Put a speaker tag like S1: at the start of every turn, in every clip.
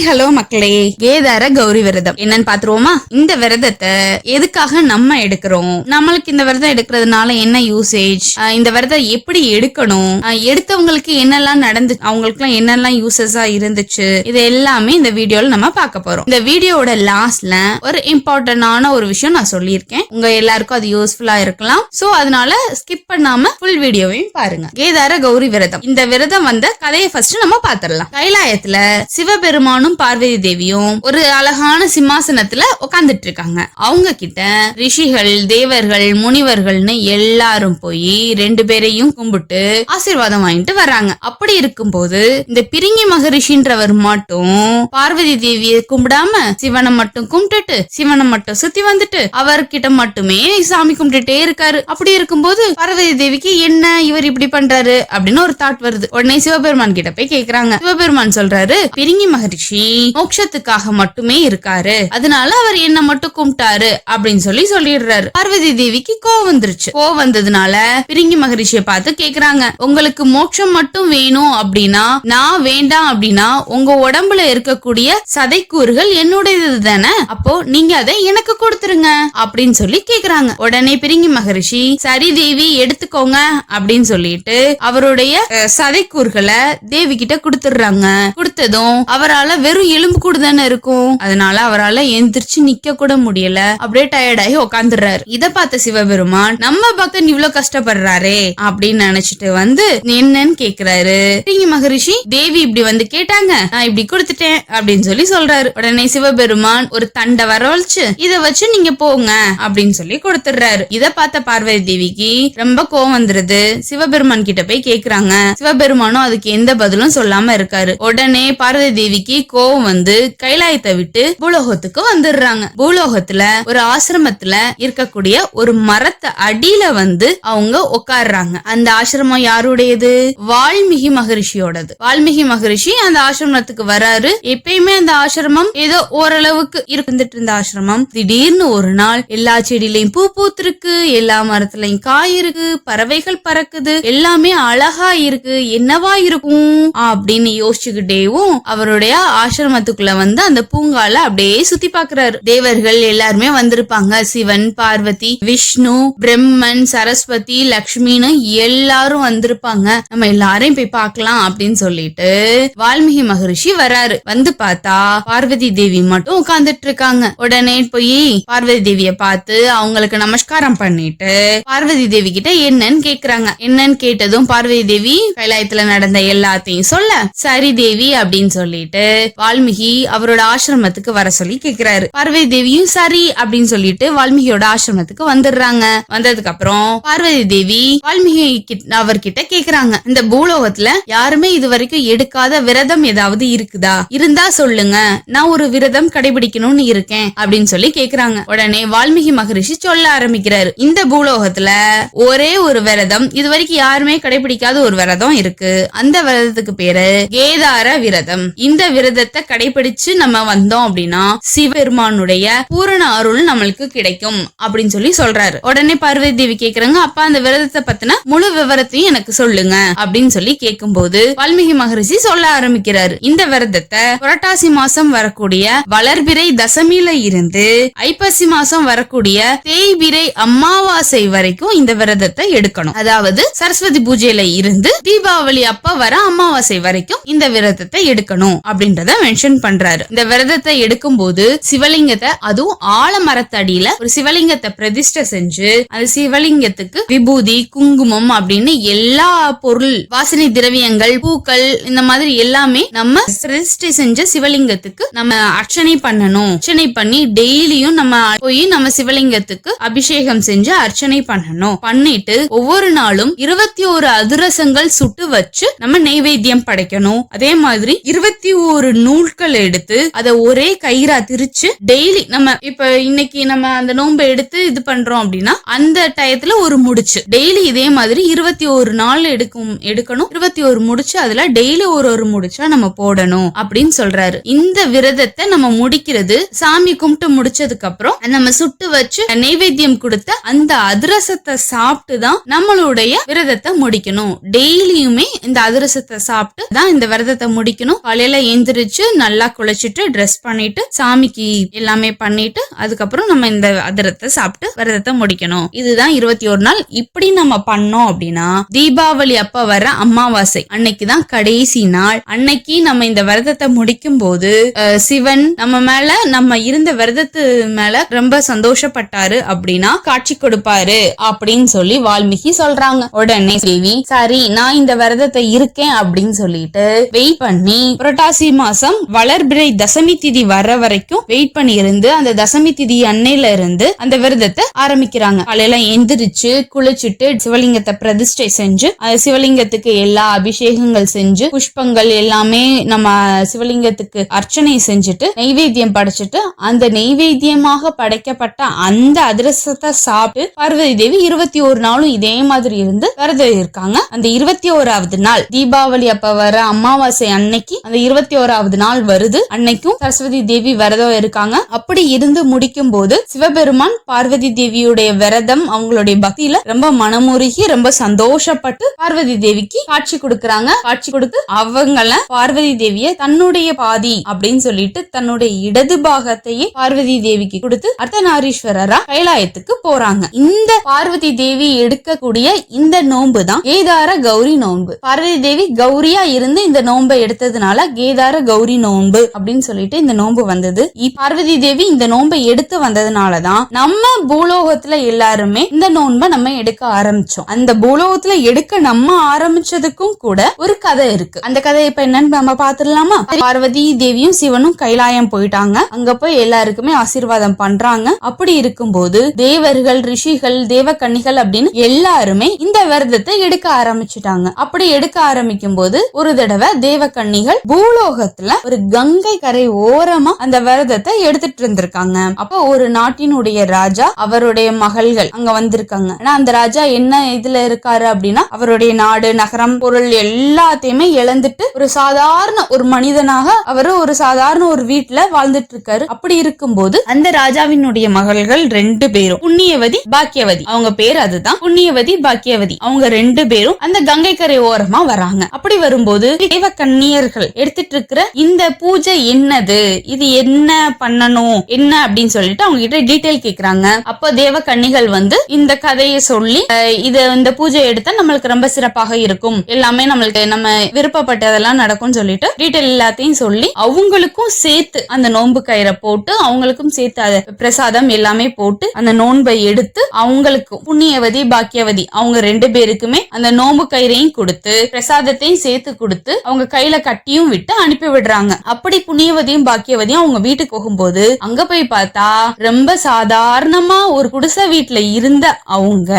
S1: Hi hello மக்களே. கேதார கௌரி விரதம். என்னன்னு பாத்துருவோமா? இந்த விரதத்தை எதுக்காக நம்ம எடுக்கிறோம்? நம்மளுக்கு இந்த விரதம் எடுக்கிறதுனால என்ன யூசேஜ் இந்த விரதம் எப்படி எடுக்கணும்? எடுத்தவங்களுக்கு என்னெல்லாம் நடந்து அவங்களுக்குலாம் என்னெல்லாம் யூசஸா இருந்துச்சு? இது எல்லாமே இந்த வீடியோல நம்ம பார்க்க போறோம். இந்த வீடியோவோட லாஸ்ட்ல ஒரு இம்பார்ட்டன்டான ஒரு விஷயம் நான் சொல்லியிருக்கேன். உங்க எல்லாருக்கும் அது யூஸ்ஃபுல்லா இருக்கலாம். சோ அதனால ஸ்கிப் பண்ணாம ஃபுல் வீடியோவையும் பாருங்க. கேதார கௌரி விரதம். இந்த விரதம் வந்த கதையை ஃபர்ஸ்ட் நம்ம பாத்திரலாம் கைலாயத்துல சிவபெருமானும் பார்வதி தேவியும் ஒரு அழகான சிம்மாசனத்துல உட்கார்ந்துட்டு இருக்காங்க. அவங்க கிட்ட ரிஷிகள் தேவர்கள் முனிவர்கள்னு எல்லாரும் போய் ரெண்டு பேரையும் கும்பிட்டு ஆசீர்வாதம் வாங்கிட்டு வர்றாங்க. அப்படி இருக்கும்போது இந்த பிரிங்கி மகரிஷின்றவர் மட்டும் பார்வதி தேவியை கும்பிடாம சிவனை மட்டும் கும்பிட்டுட்டு சிவனை மட்டும் சுத்தி வந்துட்டு அவர்கிட்ட மட்டுமே சாமி கும்பிட்டுட்டே இருக்காரு. அப்படி இருக்கும்போது பார்வதி தேவிக்கு என்ன இவர் இப்படி பண்றாரு? அப்படின்னு ஒரு தாட் வருது. உடனே சிவபெருமான் கிட்ட போய் கேக்குறாங்க. சிவபெருமான் சொல்றாரு பிரிங்கி மகரிஷி மோட்சத்துக்காக மட்டுமே இருக்காரு. அதனால அவர் என்ன மட்டும் கும்பிட்டாரு அப்படின்னு சொல்லி சொல்லிடுறாரு. பார்வதி தேவிக்கு கோவம் வந்துருச்சு. கோவம் வந்ததுனால பிரிங்கி மகரிஷியை பார்த்து கேக்குறாங்க. உங்களுக்கு மோட்சம் மட்டும் வேணும் அப்படின்னா நான் வேண்டாம் அப்படின்னா உங்க உடம்புல இருக்கக்கூடிய சதைக்கூறுகள் என்னுடையது தானே? அப்போ நீங்க அதை எனக்கு கொடுத்துருங்க. அப்படின்னு சொல்லி கேக்குறாங்க. உடனே பிரிங்கி மகரிஷி சரி தேவி எடுத்துக்கோங்க. அப்படின்னு சொல்லிட்டு அவருடைய சதைக்கூறுகளை தேவி கிட்ட கொடுத்துடுறாங்க. கொடுத்ததும் அவரால வெறும் எலும்பு கூட தானே இருக்கும்? அதனால அவரால எந்திரிச்சு நிக்க கூட முடியல. அப்படியே டயர்டாகி உட்காந்துடுறாரு இத பார்த்த சிவபெருமான் நம்ம பக்தன் இவ்வளவு கஷ்டப்படுறாரே அப்படின்னு நினைச்சிட்டு வந்து என்னன்னு கேக்குறாரு. நீங்க மகரிஷி தேவி இப்படி வந்து கேட்டாங்க நான் இப்படி கொடுத்துட்டேன் அப்படின்னு சொல்லி சொல்றாரு. உடனே சிவபெருமான் ஒரு தண்டை வரவழைச்சு இத வச்சு நீங்க போங்க அப்படின்னு சொல்லி கொடுத்துடுறாரு. இத பார்த்த பார்வதி தேவிக்கு ரொம்ப கோவம் வந்துருது. சிவபெருமான் கிட்ட போய் கேக்குறாங்க. சிவபெருமானும் அதுக்கு எந்த பதிலும் சொல்லாம இருக்காரு. உடனே பார்வதி தேவிக்கு கோவம் வந்து கைலாயத்தை விட்டு பூலோகத்துக்கு வந்துடுறாங்க. பூலோகத்துல ஒரு ஆசிரமத்துல இருக்கக்கூடிய ஒரு மரத்தை அடியில வந்து அவங்க உட்கார்றாங்க அந்த ஆசிரமம் யாருடையது? வால்மீகி மகரிஷியோடது. வால்மீகி மகரிஷி அந்த ஆசிரமத்துக்கு வராரு. எப்பயுமே அந்த ஆசிரமம் ஏதோ ஓரளவுக்கு இருந்துட்டு இருந்த ஆசிரமம். திடீர்னு ஒரு நாள் எல்லா செடியிலையும் பூ பூத்திருக்கு எல்லா மரத்துலயும் காய் இருக்கு பறவைகள் பறக்குது எல்லாமே அழகா இருக்கு என்னவா இருக்கும் அப்படின்னு யோசிச்சுக்கிட்டேவும் அவருடைய ஆசிரமத்துக்குள்ள வந்து அந்த பூங்கால அப்படியே சுத்தி பாக்குறாரு. தேவர்கள் எல்லாருமே வந்திருப்பாங்க. சிவன் பார்வதி விஷ்ணு பிரம்மன் சரஸ்வதி லக்ஷ்மின்னு எல்லாரும் வந்திருப்பாங்க. நம்ம எல்லாரையும் போய் பார்க்கலாம் அப்படின்னு சொல்லிட்டு வால்மீகி மகரிஷி வராரு. வந்து பார்த்தா பார்வதி தேவி மட்டும் உட்கார்ந்துட்டு இருக்காங்க. உடனே போய் பார்வதி தேவிய பார்த்து அவங்களுக்கு நமஸ்காரம் பண்ணிட்டு பார்வதி தேவி கிட்ட என்னன்னு கேக்குறாங்க. என்னன்னு கேட்டதும் பார்வதி தேவி கைலாயத்துல நடந்த எல்லாத்தையும் சொல்ல சரி தேவி அப்படின்னு சொல்லிட்டு வால்மீகி அவரோட ஆசிரமத்துக்கு வர சொல்லி கேக்குறாரு. பார்வதி தேவியும் சரி அப்படின்னு சொல்லிட்டு வால்மீகியோட ஆசிரமத்துக்கு வந்துடுறாங்க. வந்ததுக்கு அப்புறம் பார்வதி தேவி வால்மீகி கிட்ட- அவர்கிட்ட கேக்குறாங்க. இந்த பூலோகத்துல யாருமே இது வரைக்கும் எடுக்காத விரதம் ஏதாவது இருக்குதா? இருந்தா சொல்லுங்க. நான் ஒரு விரதம் கடைபிடிக்கணும்னு இருக்கேன் அப்படின்னு சொல்லி கேக்குறாங்க. உடனே வால்மீகி மகரிஷி சொல்ல ஆரம்பிக்கிறாரு. இந்த பூலோகத்துல ஒரே ஒரு விரதம் இது வரைக்கும் யாருமே கடைபிடிக்காத ஒரு விரதம் இருக்கு. அந்த விரதத்துக்கு பேரு கேதார விரதம். இந்த விரதத்தை கடைபிடிச்சு நம்ம வந்தோம் அப்படின்னா சிவபெருமானுடைய பூரண அருள் நம்மளுக்கு கிடைக்கும் அப்படின்னு சொல்லி சொல்றாரு. உடனே பார்வதி தேவி கேக்குறாங்க அப்பா அந்த விரதத்தை பத்தின முழு விவரத்தையும் எனக்கு சொல்லுங்க அப்படின்னு சொல்லி கேட்கும்போது வால்மீகி மகரிஷி சொல்ல ஆரம்பிக்கிறாரு. இந்த விரதத்தை புரட்டாசி மாசம் வரக்கூடிய வளர்பிறை தசமியில இருந்து ஐப்பசி மாசம் வரக்கூடிய தேய்பிரை அமாவாசை வரைக்கும் இந்த விரதத்தை எடுக்கணும். அதாவது சரஸ்வதி பூஜையில இருந்து தீபாவளி அப்ப வர அமாவாசை வரைக்கும் இந்த விரதத்தை எடுக்கணும் அப்படின்றத மென்ஷன் பண்றாரு. இந்த விரதத்தை எடுக்கும் போது சிவலிங்கத்தை அதுவும் ஆலமரத்தடியில ஒரு சிவலிங்கத்தை பிரதிஷ்டை செஞ்சு அந்த சிவலிங்கத்துக்கு விபூதி குங்குமம் அப்படின்னு எல்லா பொருள் வாசனை திரவியங்கள் பூக்கள் இந்த மாதிரி எல்லாமே நம்ம பிரதிஷ்டை செஞ்ச சிவலிங்கத்துக்கு நம்ம அர்ச்சனை பண்ணணும். அர்ச்சனை பண்ணி டெய்லியும் நம்ம போய் நம்ம சிவலிங்கத்துக்கு அபிஷேகம் செஞ்சு அர்ச்சனை பண்ணணும். பண்ணிட்டு ஒவ்வொரு நாளும் இருபத்தி ஒரு அதிரசங்கள் சுட்டு வச்சு நம்ம நெய்வேத்தியம் படைக்கணும். அதே மாதிரி இருபத்தி ஒரு நூல்கள் எடுத்து அதை ஒரே கயிறா திரிச்சு டெய்லி நம்ம இப்ப இன்னைக்கு நம்ம அந்த நோன்பை எடுத்து இது பண்றோம் அப்படின்னா அந்த டயத்துல ஒரு முடிச்சு. டெய்லி இதே மாதிரி இருபத்தி ஒரு நாள் எடுக்கும் எடுக்கணும். இருபத்தி ஒரு முடிச்சு அதுல டெய்லி ஒரு ஒரு முடிச்சா நம்ம போடணும் அப்படின்னு சொல்றாரு. இந்த விரதத்தை நம்ம முடிக்கிறது சாமி கும்பிட்டு முடிச்சதுக்கு அப்புறம் நம்ம சுட்டு வச்சு நைவேத்தியம் கொடுத்த அந்த அதிரசத்தை சாப்பிட்டு தான் நம்மளுடைய விரதத்தை முடிக்கணும். டெய்லியுமே இந்த அதிரசத்தை சாப்பிட்டு தான் இந்த விரதத்தை முடிக்கணும். காலையில எந்திரி எந்திரிச்சு நல்லா குளிச்சுட்டு ட்ரெஸ் பண்ணிட்டு சாமிக்கு எல்லாமே பண்ணிட்டு அதுக்கப்புறம் நம்ம இந்த அதிரத்தை சாப்பிட்டு விரதத்தை முடிக்கணும். இதுதான் இருபத்தி ஒரு நாள். இப்படி நம்ம பண்ணோம் அப்படின்னா தீபாவளி அப்ப வர அமாவாசை அன்னைக்கு தான் கடைசி நாள். அன்னைக்கு நம்ம இந்த விரதத்தை முடிக்கும் போது சிவன் நம்ம மேல நம்ம இருந்த விரதத்து மேல ரொம்ப சந்தோஷப்பட்டாரு அப்படின்னா காட்சி கொடுப்பாரு அப்படின்னு சொல்லி வால்மீகி சொல்றாங்க. உடனே தேவி சரி நான் இந்த விரதத்தை இருக்கேன் அப்படின்னு சொல்லிட்டு வெயிட் பண்ணி புரட்டாசி மாசம் வளர்பிறை தசமி திதி வர்ற வரைக்கும் வெயிட் பண்ணி இருந்து அந்த தசமி திதி அன்னையில இருந்து அந்த விரதத்தை ஆரம்பிக்கிறாங்க. காலையில எந்திரிச்சு குளிச்சுட்டு சிவலிங்கத்தை பிரதிஷ்டை செஞ்சு அந்த சிவலிங்கத்துக்கு எல்லா அபிஷேகங்கள் செஞ்சு புஷ்பங்கள் எல்லாமே நம்ம சிவலிங்கத்துக்கு அர்ச்சனை செஞ்சுட்டு நெய்வேத்தியம் படைச்சிட்டு அந்த நெய்வேத்தியமாக படைக்கப்பட்ட அந்த அதிரசத்தை சாப்பிட்டு பார்வதி தேவி இருபத்தி ஒரு நாளும் இதே மாதிரி இருந்து விரதம் இருக்காங்க. அந்த இருபத்தி ஓராவது நாள் தீபாவளி அப்ப வர அமாவாசை அன்னைக்கு அந்த இருபத்தி ஓராவது நாள் வருது. அன்னைக்கும் சரஸ்வதி தேவி விரதம் இருக்காங்க. அப்படி இருந்து முடிக்கும் போது சிவபெருமான் பார்வதி தேவியுடைய விரதம் அவங்களுடைய பக்தியில ரொம்ப மனமுருகி ரொம்ப சந்தோஷப்பட்டு பார்வதி தேவிக்கு காட்சி கொடுக்கறாங்க. காட்சி கொடுத்து அவங்கள பார்வதி தேவிய தன்னுடைய பாதி அப்படின்னு சொல்லிட்டு தன்னுடைய இடது பாகத்தையே பார்வதி தேவிக்கு கொடுத்து அர்த்தநாரீஸ்வரரா கைலாயத்துக்கு போறாங்க. இந்த பார்வதி தேவி எடுக்கக்கூடிய இந்த நோன்பு தான் கேதார கௌரி நோன்பு. பார்வதி தேவி கௌரியா இருந்து இந்த நோன்பை எடுத்ததுனால கேதார கௌரி நோன்பு அப்படின்னு சொல்லிட்டு இந்த நோன்பு வந்தது. இ- பார்வதி தேவி இந்த நோன்பை எடுத்து வந்ததுனாலதான் நம்ம பூலோகத்துல எல்லாருமே இந்த நோன்பை நம்ம எடுக்க ஆரம்பிச்சோம். அந்த பூலோகத்துல எடுக்க நம்ம ஆரம்பிச்சதுக்கும் கூட ஒரு கதை இருக்கு. அந்த கதை இப்ப என்னன்னு நம்ம பாத்துடலாமா? பார்வதி தேவியும் சிவனும் கைலாயம் போயிட்டாங்க. அங்க போய் எல்லாருக்குமே ஆசீர்வாதம் பண்றாங்க. அப்படி இருக்கும்போது தேவர்கள் ரிஷிகள் தேவக்கன்னிகள் அப்படின்னு எல்லாருமே இந்த விரதத்தை எடுக்க ஆரம்பிச்சுட்டாங்க. அப்படி எடுக்க ஆரம்பிக்கும் போது ஒரு தடவை தேவக்கன்னிகள் பூலோகத்துல ஒரு கங்கை கரை ஓரமா அந்த விரதத்தை எடுத்துட்டு இருந்திருக்காங்க. அப்ப ஒரு நாட்டினுடைய ராஜா அவருடைய மகள்கள் அங்க வந்திருக்காங்க. ஆனா அந்த ராஜா என்ன இதுல இருக்காரு அப்படின்னா அவருடைய நாடு நகரம் பொருள் எல்லாத்தையுமே இழந்துட்டு ஒரு சாதாரண ஒரு மனிதனாக அவரு ஒரு சாதாரண ஒரு வீட்டுல வாழ்ந்துட்டு இருக்காரு அப்படி இருக்கும்போது அந்த ராஜாவினுடைய மகள்கள் ரெண்டு பேரும் புண்ணியவதி பாக்கியவதி. அவங்க பேர் அதுதான். புண்ணியவதி பாக்கியவதி. அவங்க ரெண்டு பேரும் அந்த கங்கை கரை ஓரமா வராங்க. அப்படி வரும்போது தேவ கண்ணியர்கள் எடுத்துட்டு இருக்கிற இந்த பூஜை என்னது? இது என்ன பண்ணணும்? என்ன அப்படின்னு சொல்லிட்டு அவங்க கிட்ட டீட்டெயில் கேக்குறாங்க. அப்போ தேவ கன்னிகள் வந்து இந்த கதையை சொல்லி இது இந்த பூஜை எடுத்தா நம்மளுக்கு ரொம்ப சிறப்பாக இருக்கும். எல்லாமே நம்மளுக்கு நம்ம விருப்பப்பட்டதெல்லாம் நடக்கும்னு சொல்லிட்டு டீட்டெயில் எல்லாத்தையும் சொல்லி அவங்களுக்கும் சேர்த்து அந்த நோன்பு கயிறை போட்டு அவங்களுக்கும் சேர்த்து அதை பிரசாதம் எல்லாமே போட்டு அந்த நோன்பை எடுத்து அவங்களுக்கு புண்ணியவதி பாக்கியவதி அவங்க ரெண்டு பேருக்குமே அந்த நோன்பு கயிறையும் கொடுத்து பிரசாதத்தையும் சேர்த்து கொடுத்து அவங்க கையில கட்டியும் விட்டு அனுப்பி விடுறாங்க. அப்படி புண்ணியவதியும் பாக்கியவதியும் அவங்க வீட்டுக்கு போகும்போது அங்க போய் பார்த்தா ரொம்ப சாதாரணமா ஒரு குடிசை வீட்டுல இருந்த அவங்க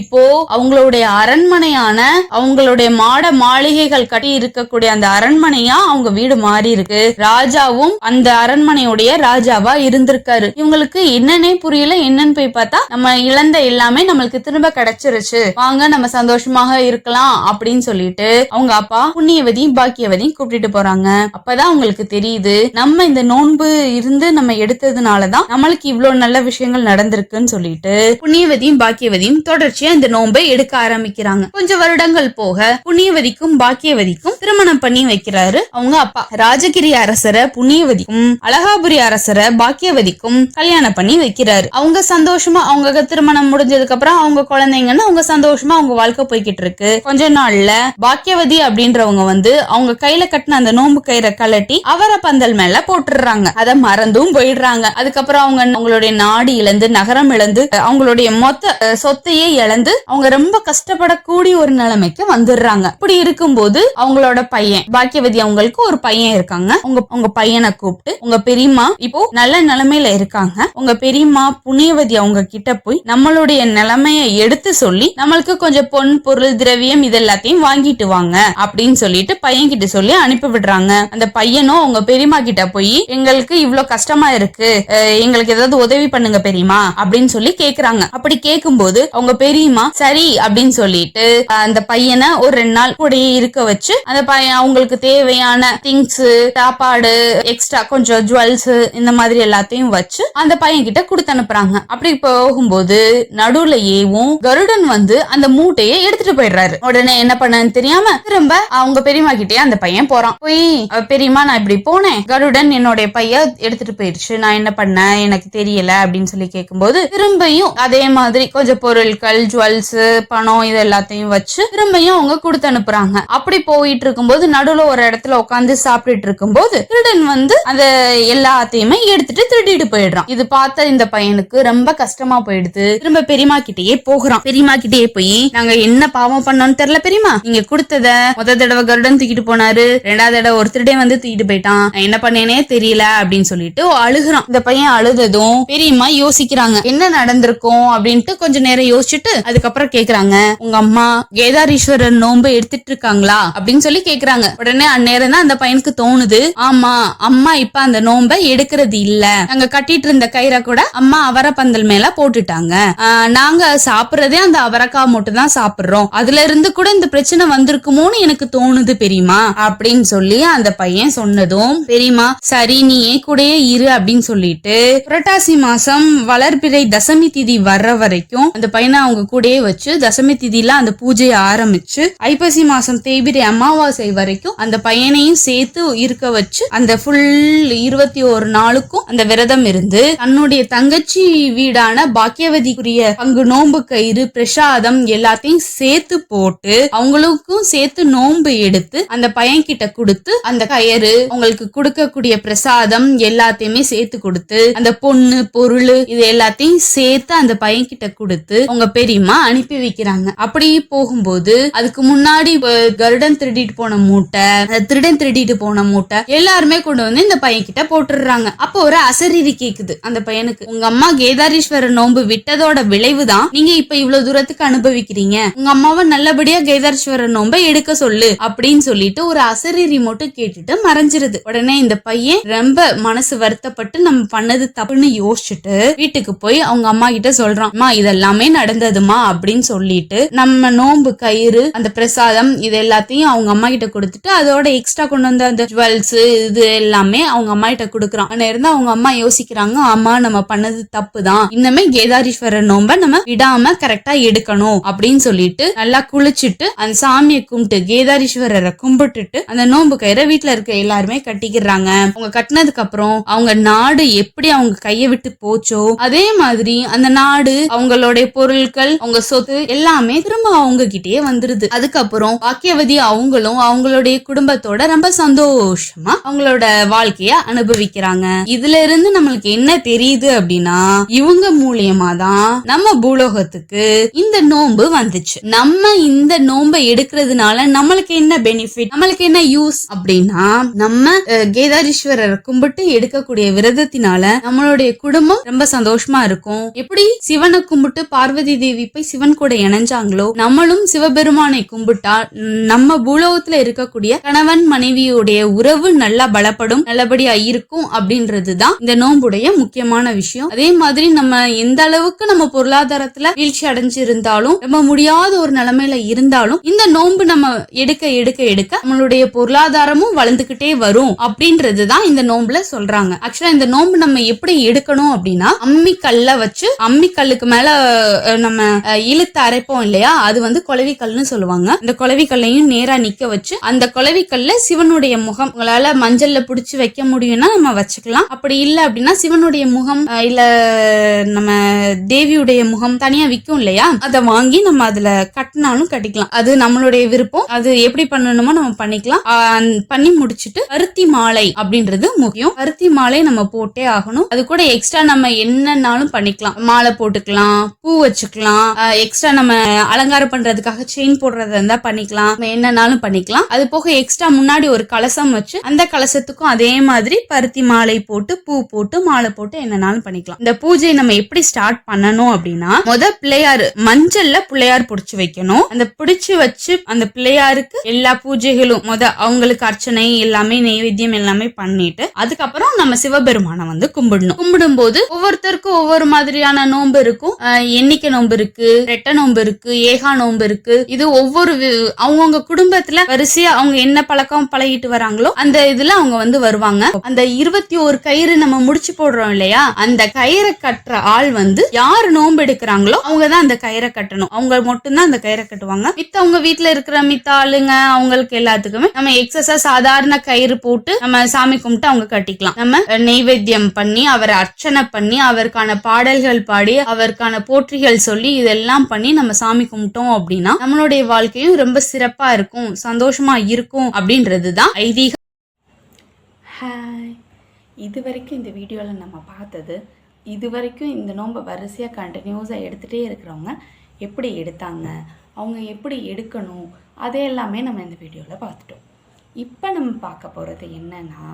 S1: இப்போ அவங்களுடைய அரண்மனையான அவங்களுடைய மாட மாளிகைகள் கட்டி இருக்கக்கூடிய அந்த அரண்மனையா அவங்க வீடு மாறி இருக்கு. ராஜாவும் அந்த அரண்மனையுடைய ராஜாவா இருந்திருக்காரு. இவங்களுக்கு என்னன்னே புரியல என்னன்னு போய் பார்த்தா நம்ம இழந்த எல்லாமே நம்மளுக்கு திரும்ப கிடைச்சிருச்சு. வாங்க நம்ம சந்தோஷமாக இருக்கலாம் அப்படின்னு சொல்லிட்டு அவங்க அப்பா புண்ணியவதியும் பாக்கியவதியும் கூப்பிட்டுட்டு போறாங்க. அப்பதான் அவங்களுக்கு தெரியுது. நம்ம இந்த நோன்பு இருந்து நம்ம எடுத்ததுனாலதான் நம்மளுக்கு இவ்வளவு நல்ல விஷயங்கள் நடந்திருக்குன்னு சொல்லிட்டு புண்ணியவதியும் பாக்கியவதியும் தொடர்ச்சியா இந்த நோன்பை எடுக்க ஆரம்பிக்கிறாங்க. கொஞ்சம் வருடங்கள் போக புண்ணியவதிக்கும் பாக்கியவதிக்கும் திருமணம் பண்ணி வைக்கிறாரு அவங்க அப்பா. ராஜகிரி அரசரை புண்ணியவதிக்கும் அழகாபுரி அரசரை பாக்கியவதிக்கும் கல்யாணம் பண்ணி வைக்கிறாரு. அவங்க சந்தோஷமா அவங்க திருமணம் முடிஞ்சதுக்கு அப்புறம் அவங்க குழந்தைங்கன்னு அவங்க சந்தோஷமா அவங்க வாழ்க்கை போய்கிட்டு இருக்கு. கொஞ்ச நாள்ல பாக்கியவதி அப்படின்றவங்க வந்து அவங்க கையில கட்டின அந்த நோன்பு கயிறை கலட்டி அவரை பந்தல் மேல போட்டுடுறாங்க அதை மறந்தும் போயிடுறாங்க. அதுக்கப்புறம் அவங்க அவங்களுடைய நாடு இழந்து நகரம் இழந்து அவங்களுடைய மொத்த சொத்தையே இழந்து அவங்க ரொம்ப கஷ்டப்படக்கூடிய ஒரு நிலைமைக்கு வந்துடுறாங்க. இப்படி இருக்கும்போது அவங்களோட பையன் பாக்கியவதி அவங்களுக்கு ஒரு பையன் இருக்காங்க. உங்க உங்க பையனை கூப்பிட்டு உங்க பெரியம்மா இப்போ நல்ல நிலைமையில இருக்காங்க. உங்க பெரியம்மா புண்ணியவதி அவங்க கிட்ட போய் நம்மளுடைய நிலைமைய எடுத்து சொல்லி நம்மளுக்கு கொஞ்சம் பொன் பொருள் திரவியம் இது எல்லாத்தையும் வாங்கிட்டு வாங்க அப்படின்னு சொல்லிட்டு பையன் கிட்ட சொல்லி அனுப்பி விடுறாங்க. அந்த பையனும் அவங்க பெரியம்மா கிட்ட போய் எங்களுக்கு இவ்வளவு கஷ்டமா இருக்கு எங்களுக்கு ஏதாவது உதவி பண்ணுங்க பெரியம்மா அப்படின்னு சொல்லி கேக்குறாங்க. அப்படி கேக்கும்போது அவங்க பெரியம்மா சரி அப்படின்னு சொல்லிட்டு அந்த பையனை ஒரு ரெண்டு நாள் கூடயே இருக்க வச்சு அந்த பையன் அவங்களுக்கு தேவையான திங்ஸ் சாப்பாடு எக்ஸ்ட்ரா கொஞ்சம் ஜுவல்ஸ் இந்த மாதிரி எல்லாத்தையும் வச்சு அந்த பையன் கிட்ட கொடுத்து அனுப்புறாங்க. அப்படி போகும்போது நடுவுலயேவும் கருடன் வந்து அந்த மூட்டையை எடுத்துட்டு போயிடுறாரு. உடனே என்ன பண்ணன்னு தெரியாம திரும்ப அவங்க பெரியம்மா கிட்டே அந்த பையன் போறான். போய் பெரியமா பெரியம்மா நான் இப்படி போனேன். கருடன் என்னுடைய பைய எடுத்துட்டு போயிடுச்சு நான் என்ன பண்ணேன்? எனக்கு தெரியல அப்படின்னு சொல்லி கேட்கும்போது திரும்பியும் அதே மாதிரி கொஞ்சம் பொருட்கள் ஜுவல்ஸ் பணம் இது எல்லாத்தையும் வச்சு திரும்பியும் அவங்க கொடுத்து அனுப்புறாங்க. அப்படி போயிட்டு இருக்கும்போது நடுவுல ஒரு இடத்துல உட்காந்து சாப்பிட்டுட்டு இருக்கும்போது திருடன் வந்து அந்த எல்லாத்தையுமே எடுத்துட்டு திருடிட்டு போயிடுறான். இது பார்த்த இந்த பையனுக்கு ரொம்ப கஷ்டமா போயிடுது. திரும்ப பெரியமா கிட்டேயே போகிறான். பெரியமா கிட்டேயே போய் நாங்க என்ன பாவம் பண்ணோம்னு தெரியல பெரியமா நீங்க கொடுத்தத முத தடவை கருடன் தூக்கிட்டு போனாரு. ரெண்டாவது தடவை ஒருத்தர் திருடன் வந்து தூக்கிட்டு போயிட்டான். என்ன பண்ணேனே தெரியல அப்படின்னு சொல்லிட்டு அழுகுறான். இந்த பையன் அழுததும் பெரியம்மா யோசிக்கிறாங்க. என்ன நடந்திருக்கும் அப்படின்ட்டு கொஞ்ச நேரம் யோசிச்சுட்டு அதுக்கப்புறம் கேக்குறாங்க. உங்க அம்மா கேதாரீஸ்வரர் நோன்பு எடுத்துட்டு இருக்காங்களா அப்படின்னு சொல்லி கேக்குறாங்க. உடனே அந்நேரம் தான் அந்த பையனுக்கு தோணுது. ஆமா அம்மா இப்ப அந்த நோன்பை எடுக்கிறது இல்ல. நாங்க கட்டிட்டு இருந்த கயிறை கூட அம்மா அவரப்பந்தல் மேல போட்டுட்டாங்க. ஆஹ் நாங்க சாப்பிடுறதே அந்த அவரக்காய் மட்டும் தான் சாப்பிடுறோம். அதுல இருந்து கூட இந்த பிரச்சனை வந்திருக்குமோன்னு எனக்கு தோணுது பெரியமா அப்படின்னு சொல்லி அந்த பையன் சொன்னதும் பெரியமா சரி நீ என் கூடயே இரு அப்படின்னு சொல்லிட்டு புரட்டாசி மாசம் வளர்பிறை தசமி திதி வர்ற வரைக்கும் அந்த பையனை அவங்க கூடயே வச்சு தசமி திதியில அந்த பூஜையை ஆரம்பிச்சு ஐப்பசி மாசம் தேய்பிரை அமாவாசை வரைக்கும் அந்த பையனையும் சேர்த்து இருக்க வச்சு அந்த ஃபுல் இருபத்தி ஒரு நாளுக்கும் அந்த விரதம் இருந்து தன்னுடைய தங்கச்சி வீடான பாக்கியவதிக்குரிய பங்கு நோன்பு கயிறு பிரசாதம் எல்லாத்தையும் சேர்த்து போட்டு அவங்களுக்கும் சேர்த்து நோன்பு எடுத்து அந்த பையன் கிட்ட கொடுத்து அந்த கயிறு உங்களுக்கு கொடுக்கக்கூடிய பிரசாதம் எல்லாத்தையுமே சேர்த்து கொடுத்து அந்த பொண்ணு பொருள் இது எல்லாத்தையும் சேர்த்து அந்த பையன் கிட்ட கொடுத்து உங்க பெரியம்மா அனுப்பி வைக்கிறாங்க. அப்படி போகும்போது அதுக்கு முன்னாடி கருடன் திருடிட்டு போன மூட்டை அந்த திருடன் திருடிட்டு போன மூட்டை எல்லாருமே கொண்டு வந்து இந்த பையன் கிட்ட போட்டுடுறாங்க. அப்போ ஒரு அசரீரி கேக்குது அந்த பையனுக்கு. உங்க அம்மா கேதாரீஸ்வரர் நோன்பு விட்டதோட விளைவுதான் நீங்க இப்ப இவ்வளவு தூரத்துக்கு அனுபவிக்கிறீங்க. உங்க அம்மாவை நல்லபடியா கேதாரீஸ்வரர் நோன்பை எடுக்க சொல்லு அப்படின்னு சொல்லிட்டு ஒரு அசரீரி மட்டும் கேட்டு கேட்டுட்டு மறைஞ்சிருது. உடனே இந்த பையன் ரொம்ப மனசு வருத்தப்பட்டு நம்ம பண்ணது தப்புன்னு யோசிச்சுட்டு வீட்டுக்கு போய் அவங்க அம்மா கிட்ட சொல்றான் அம்மா இதெல்லாமே நடந்ததுமா? அப்படின்னு சொல்லிட்டு நம்ம நோம்பு கயிறு அந்த பிரசாதம் இது எல்லாத்தையும் அவங்க அம்மா கிட்ட கொடுத்துட்டு அதோட எக்ஸ்ட்ரா கொண்டு வந்த அந்த ஜுவல்ஸ் இது எல்லாமே அவங்க அம்மா கிட்ட கொடுக்குறான். ஆனா இருந்தா அவங்க அம்மா யோசிக்கிறாங்க அம்மா நம்ம பண்ணது தப்பு தான். இன்னமே கேதாரீஸ்வரர் நோம்ப நம்ம விடாம கரெக்டா எடுக்கணும். அப்படின்னு சொல்லிட்டு நல்லா குளிச்சுட்டு அந்த சாமியை கும்பிட்டு கேதாரீஸ்வரரை கும்பிட்டுட்டு அந்த நோன்பு கயிறை வீட்டுல இருக்க எல்லாருமே கட்டிக்கிறாங்க. அவங்க கட்டினதுக்கு அப்புறம் அவங்க நாடு எப்படி அவங்க கையை விட்டு போச்சோ அதே மாதிரி அந்த நாடு அவங்களுடைய பொருட்கள் அவங்க சொத்து எல்லாமே திரும்ப அவங்க கிட்டயே வந்துருது. அதுக்கப்புறம் பாக்கியவதி அவங்களும் அவங்களுடைய குடும்பத்தோட ரொம்ப சந்தோஷமா அவங்களோட வாழ்க்கைய அனுபவிக்கிறாங்க. இதுல இருந்து நம்மளுக்கு என்ன தெரியுது அப்படின்னா இவங்க மூலியமா தான் நம்ம பூலோகத்துக்கு இந்த நோன்பு வந்துச்சு. நம்ம இந்த நோன்பை எடுக்கிறதுனால நம்மளுக்கு என்ன பெனிஃபிட் நம்மளுக்கு என்ன யூஸ் அப்படின்னா நம்ம கேதாரீஸ்வரர் கேதாரீஸ்வரரை கும்பிட்டு எடுக்கக்கூடிய விரதத்தினால நம்மளுடைய குடும்பம் ரொம்ப சந்தோஷமா இருக்கும். எப்படி சிவனை கும்பிட்டு பார்வதி தேவி போய் சிவன் கூட இணைஞ்சாங்களோ நம்மளும் சிவபெருமானை கும்பிட்டா நம்ம பூலோகத்துல இருக்கக்கூடிய கணவன் மனைவியுடைய உறவு நல்லா பலப்படும் நல்லபடியா இருக்கும் அப்படின்றதுதான் இந்த நோன்புடைய முக்கியமான விஷயம். அதே மாதிரி நம்ம எந்த அளவுக்கு நம்ம பொருளாதாரத்துல வீழ்ச்சி அடைஞ்சிருந்தாலும் நம்ம முடியாத ஒரு நிலைமையில இருந்தாலும் இந்த நோன்பு நம்ம எடுக்க எடுக்க எடுக்க நம்மளுடைய பொருளாதாரமும் வளர்ந்துகிட்டே வரும் அப்படின்றதுதான் இந்த நோம்புல சொல்றாங்க. ஆக்சுவலா இந்த நோம்பு நம்ம எப்படி எடுக்கணும் அப்படின்னா அம்மி கல்ல வச்சு அம்மி கல்லுக்கு மேல நம்ம இழுத்து அரைப்போம் இல்லையா? அது வந்து குளவி கல்னு சொல்லுவாங்க. இந்த குளவி கல்லையும் நேரா நிக்க வச்சு அந்த குளவி கல்ல சிவனுடைய முகம் உங்களால மஞ்சள்ல புடிச்சு வைக்க முடியும்னா நம்ம வச்சுக்கலாம். அப்படி இல்ல அப்படின்னா சிவனுடைய முகம் இல்ல நம்ம தேவியுடைய முகம் தனியா விற்கும் இல்லையா? அதை வாங்கி நம்ம அதுல கட்டினாலும் கட்டிக்கலாம். அது நம்மளுடைய விருப்பம். அது எப்படி பண்ணணுமோ நம்ம பண்ணிக்கலாம். பண்ணி பண்ணி முடிச்சுட்டு பருத்தி மாலை அப்படின்றது முக்கியம். பருத்தி மாலை நம்ம போட்டே ஆகணும். அது கூட எக்ஸ்ட்ரா நம்ம என்னன்னாலும் பண்ணிக்கலாம். மாலை போட்டுக்கலாம் பூ வச்சுக்கலாம். எக்ஸ்ட்ரா நம்ம அலங்காரம் பண்றதுக்காக செயின் போடுறதா இருந்தா பண்ணிக்கலாம். நம்ம என்னன்னாலும் பண்ணிக்கலாம். அது போக எக்ஸ்ட்ரா முன்னாடி ஒரு கலசம் வச்சு அந்த கலசத்துக்கும் அதே மாதிரி பருத்தி மாலை போட்டு பூ போட்டு மாலை போட்டு என்னன்னாலும் பண்ணிக்கலாம். இந்த பூஜை நம்ம எப்படி ஸ்டார்ட் பண்ணணும் அப்படின்னா முத பிள்ளையார் மஞ்சள்ல பிள்ளையார் புடிச்சு வைக்கணும். அந்த பிடிச்சு வச்சு அந்த பிள்ளையாருக்கு எல்லா பூஜைகளும் முத அவங்களுக்கு அர்ச்சனை எல்லாமே நைவேத்தியம் எல்லாமே பண்ணிட்டு அதுக்கப்புறம் நம்ம சிவபெருமானை வந்து கும்பிடணும். கும்பிடும் போது ஒவ்வொருத்தருக்கும் ஒவ்வொரு மாதிரியான நோன்பு இருக்கும். அஹ் எண்ணிக்கை நோன்பு இருக்கு ரெட்டை நோன்பு இருக்கு ஏகா நோன்பு இருக்கு. இது ஒவ்வொரு வி- குடும்பத்துல வரிசையா அவங்க என்ன பழக்கம் பழகிட்டு வராங்களோ அந்த இதுல அவங்க வந்து வருவாங்க. அந்த இருபத்தி ஒரு கயிறு நம்ம முடிச்சு போடுறோம் இல்லையா? அந்த கயிறை கட்டுற ஆள் வந்து யாரு நோன்பு எடுக்கிறாங்களோ அவங்க தான் அந்த கயிறை கட்டணும். அவங்க மட்டும்தான் அந்த கயிறை கட்டுவாங்க. மித்த அவங்க வீட்டுல இருக்கிற மித்த ஆளுங்க அவங்களுக்கு எல்லாத்துக்குமே நம்ம எக்ஸஸா சாதாரண சாதாரண கயிறு போட்டு நம்ம சாமி கும்பிட்டு அவங்க கட்டிக்கலாம். நம்ம நெய்வேத்தியம் பண்ணி அவரை அர்ச்சனை பண்ணி அவருக்கான பாடல்கள் பாடி அவருக்கான போற்றிகள் சொல்லி இதெல்லாம் பண்ணி நம்ம சாமி கும்பிட்டோம் அப்படின்னா நம்மளுடைய வாழ்க்கையும் ரொம்ப சிறப்பா இருக்கும் சந்தோஷமா இருக்கும் அப்படின்றது தான் ஐதீகம்.
S2: ஹாய் இது வரைக்கும் இந்த வீடியோவில் நம்ம பார்த்தது இது வரைக்கும் இந்த நோன்பை வரிசையாக கண்டினியூஸாக எடுத்துகிட்டே இருக்கிறவங்க எப்படி எடுத்தாங்க அவங்க எப்படி எடுக்கணும் அதை எல்லாமே நம்ம இந்த வீடியோவில் பார்த்துட்டோம். இப்போ நம்ம பார்க்க போகிறது என்னென்னா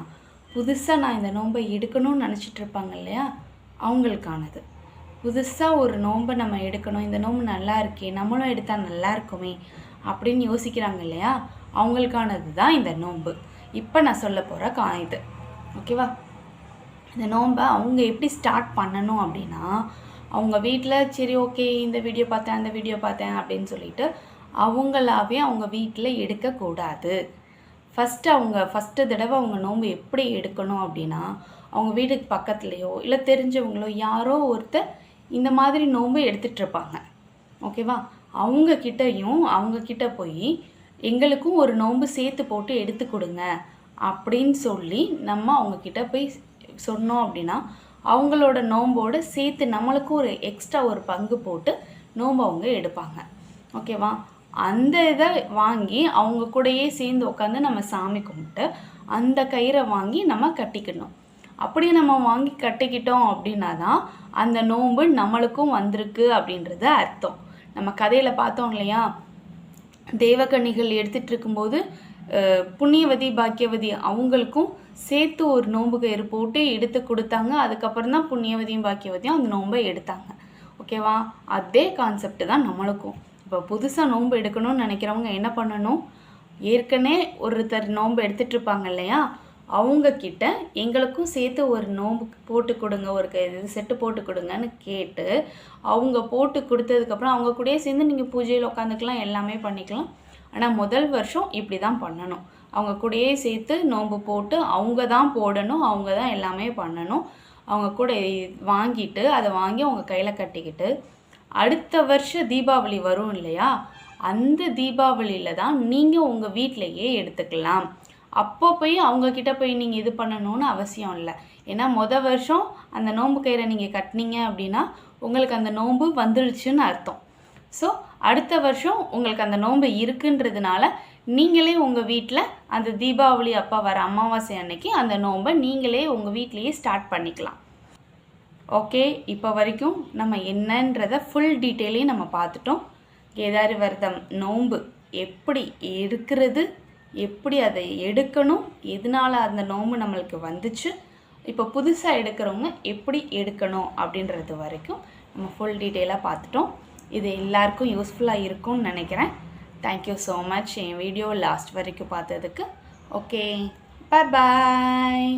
S2: புதுசாக நான் இந்த நோன்பை எடுக்கணும்னு நினச்சிட்டு இருப்பாங்க இல்லையா? அவங்களுக்கானது. புதுசாக ஒரு நோன்பை நம்ம எடுக்கணும் இந்த நோன்பு நல்லா இருக்கே நம்மளும் எடுத்தால் நல்லா இருக்குமே அப்படின்னு யோசிக்கிறாங்க இல்லையா? அவங்களுக்கானது தான் இந்த நோன்பு. இப்போ நான் சொல்ல போகிற கா இது. ஓகேவா இந்த நோன்பை அவங்க எப்படி ஸ்டார்ட் பண்ணணும் அப்படின்னா அவங்க வீட்டில் சரி ஓகே இந்த வீடியோ பார்த்தேன் அந்த வீடியோ பார்த்தேன் அப்படின்னு சொல்லிட்டு அவங்களாவே அவங்க வீட்டில் எடுக்கக்கூடாது. ஃபஸ்ட்டு அவங்க ஃபஸ்ட்டு தடவை அவங்க நோன்பு எப்படி எடுக்கணும் அப்படின்னா அவங்க வீட்டுக்கு பக்கத்துலேயோ இல்லை தெரிஞ்சவங்களோ யாரோ ஒருத்தர் இந்த மாதிரி நோன்பு எடுத்துகிட்ருப்பாங்க ஓகேவா அவங்க கிட்டயும் அவங்க கிட்ட போய் எங்களுக்கும் ஒரு நோன்பு சேர்த்து போட்டு எடுத்து கொடுங்க அப்படின்னு சொல்லி நம்ம அவங்கக்கிட்ட போய் சொன்னோம் அப்படின்னா அவங்களோட நோன்போடு சேர்த்து நம்மளுக்கும் ஒரு எக்ஸ்ட்ரா ஒரு பங்கு போட்டு நோன்பு அவங்க எடுப்பாங்க. ஓகேவா அந்த இதை வாங்கி அவங்க கூடயே சேர்ந்து உட்காந்து நம்ம சாமி கும்பிட்டு அந்த கயிறை வாங்கி நம்ம கட்டிக்கணும். அப்படி நம்ம வாங்கி கட்டிக்கிட்டோம் அப்படின்னா தான் அந்த நோன்பு நம்மளுக்கும் வந்திருக்கு அப்படின்றது அர்த்தம். நம்ம கதையில் பார்த்தோம் இல்லையா? தேவகன்னிகள் எடுத்துகிட்டு இருக்கும்போது புண்ணியவதி பாக்கியவதி அவங்களுக்கும் சேர்த்து ஒரு நோன்பு கயிறு போட்டு எடுத்து கொடுத்தாங்க. அதுக்கப்புறம் தான் புண்ணியவதியும் பாக்கியவதியும் அந்த நோன்பை எடுத்தாங்க. ஓகேவா? அதே கான்செப்ட் தான் நம்மளுக்கும். இப்போ புதுசாக நோன்பு எடுக்கணும்னு நினைக்கிறவங்க என்ன பண்ணணும்? ஏற்கனவே ஒருத்தர் நோன்பு எடுத்துகிட்டு இருப்பாங்க இல்லையா? அவங்கக்கிட்ட எங்களுக்கும் சேர்த்து ஒரு நோம்பு போட்டு கொடுங்க ஒரு க- இது செட்டு போட்டு கொடுங்கன்னு கேட்டு அவங்க போட்டு கொடுத்ததுக்கப்புறம் அவங்க கூடயே சேர்ந்து நீங்கள் பூஜையில் உட்காந்துக்கலாம் எல்லாமே பண்ணிக்கலாம். ஆனால் முதல் வருஷம் இப்படி தான் பண்ணணும். அவங்க கூடயே சேர்த்து நோன்பு போட்டு அவங்க தான் போடணும் அவங்க தான் எல்லாமே பண்ணணும். அவங்க கூட வாங்கிட்டு அதை வாங்கி அவங்க கையில் கட்டிக்கிட்டு அடுத்த வருஷம் தீபாவளி வரும் இல்லையா? அந்த தீபாவளியில் தான் நீங்கள் உங்கள் வீட்டிலையே எடுத்துக்கலாம். அப்போ போய் அவங்கக்கிட்ட போய் நீங்கள் இது பண்ணணும்னு அவசியம் இல்லை. ஏன்னா முத வருஷம் அந்த நோன்பு கயிறை நீங்கள் கட்டினீங்க அப்படின்னா உங்களுக்கு அந்த நோன்பு வந்துடுச்சுன்னு அர்த்தம். ஸோ அடுத்த வருஷம் உங்களுக்கு அந்த நோன்பு இருக்குன்றதுனால நீங்களே உங்கள் வீட்டில் அந்த தீபாவளி அப்போ வர அமாவாசை அன்னைக்கு அந்த நோன்பை நீங்களே உங்கள் வீட்டிலேயே ஸ்டார்ட் பண்ணிக்கலாம். ஓகே இப்போ வரைக்கும் நம்ம என்னன்றத ஃபுல் டீட்டெயிலையும் நம்ம பார்த்துட்டோம். கேதாரி விரதம் நோன்பு எப்படி எடுக்கிறது எப்படி அதை எடுக்கணும் எதனால அந்த நோன்பு நம்மளுக்கு வந்துச்சு இப்போ புதுசாக எடுக்கிறவங்க எப்படி எடுக்கணும் அப்படின்றது வரைக்கும் நம்ம ஃபுல் டீட்டெயிலாக பார்த்துட்டோம். இது எல்லாருக்கும் யூஸ்ஃபுல்லாக இருக்கும்னு நினைக்கிறேன். தேங்க்யூ ஸோ மச் என் வீடியோ லாஸ்ட் வரைக்கும் பார்த்ததுக்கு. Okay bye bye